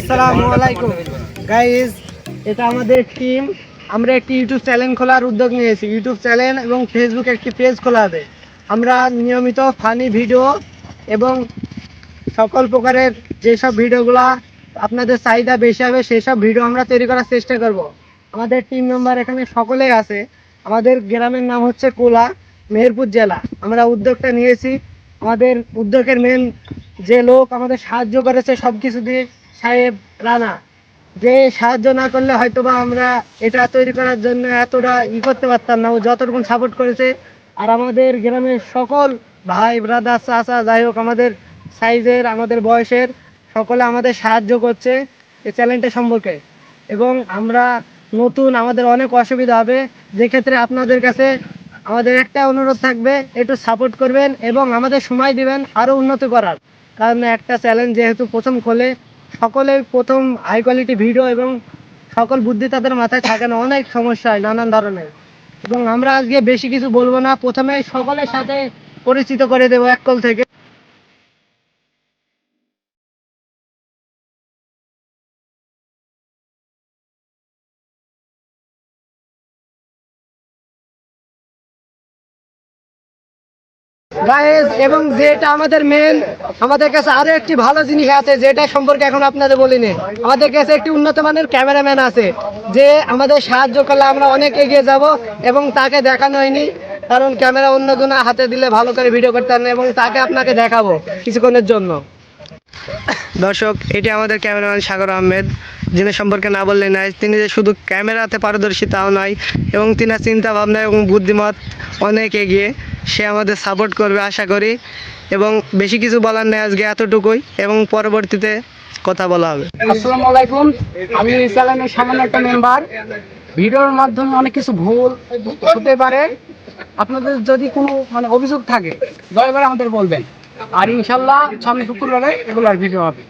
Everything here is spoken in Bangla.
আসসালামু এটা আমাদের টিম আমরা একটি ইউটিউব চ্যানেল খোলার উদ্যোগ নিয়েছি। ইউটিউব চ্যানেল এবং ফেসবুক একটি পেজ খোলা হবে আমরা নিয়মিত ফানি ভিডিও এবং সকল প্রকারের যেসব ভিডিওগুলো আপনাদের চাহিদা বেশি হবে সেই সব ভিডিও আমরা তৈরি করার চেষ্টা করব। আমাদের টিম মেম্বার এখানে সকলেই আছে। আমাদের গ্রামের নাম হচ্ছে কোলা, মেহেরপুর জেলা। আমরা উদ্যোগটা নিয়েছি। আমাদের উদ্যোগের মেন যে লোক আমাদের সাহায্য করেছে সব কিছু দিয়ে সাহেব, রানা, যে সাহায্য না করলে হয়তো বা আমরা এটা তৈরি করার জন্য এতটা ই করতে পারতাম না। ও যতটুকু সাপোর্ট করেছে। আর আমাদের গ্রামের সকল ভাই ব্রাদার চাচা, যাই হোক, আমাদের সাইজের আমাদের বয়সের সকলে আমাদের সাহায্য করছে এই চ্যানেলটা সম্পর্কে। এবং আমরা নতুন, আমাদের অনেক অসুবিধা হবে। যে ক্ষেত্রে আপনাদের কাছে আমাদের একটা অনুরোধ থাকবে, একটু সাপোর্ট করবেন এবং আমাদের সময় দিবেন আরও উন্নত করার। কারণ একটা চ্যালেঞ্জ যেহেতু প্রথম খোলে সকলে প্রথম হাই কোয়ালিটি ভিডিও এবং সকল বুদ্ধি তাদের মাথায় থাকে না, অনেক সমস্যা হয়, নানান ধরনের। এবং আমরা আজকে বেশি কিছু বলব না, প্রথমে সকলের সাথে পরিচিত করে দেবো এক কল থেকে। Guys, এবং যেটা আমাদের মেন আমাদের কাছে আরও একটি ভালো জিনিস আছে যেটা সম্পর্কে এখন আপনাদের বলিনি। আমাদের কাছে একটি উন্নত মানের ক্যামেরাম্যান আছে যে আমাদের সাহায্য করলে আমরা অনেক এগিয়ে যাব এবং তাকে দেখানো হয়নি কারণ ক্যামেরা অন্যজনের হাতে দিলে ভালো করে ভিডিও করতে পারেন এবং তাকে আপনাকে দেখাবো কিছুক্ষণের জন্য। দর্শক এটি আমাদের ক্যামেরাম্যান সাগর আহমেদ যিনি সম্পর্কে না বললে নাই তিনি যে শুধু ক্যামেরাতে পারদর্শী তাও নয় এবং তিনার চিন্তা ভাবনা এবং বুদ্ধিমত অনেক এগিয়ে। সে আমাদের সাপোর্ট করবে, আশা করি। এবং বেশি কিছু বলার নেই আজকে এতটুকুই, এবং পরবর্তীতে কথা বলা হবে। আসসালামু আলাইকুম। আমি সামান্য একটা মেম্বার ভিডিওর মাধ্যমে অনেক কিছু ভুল হতে পারে। আপনাদের যদি কোনো মানে অভিযোগ থাকে, দয়া করে আমাদের বলবেন। আর ইনশাল্লাহ সামনে শুক্রবারে এগুলোর ভিডিও হবে।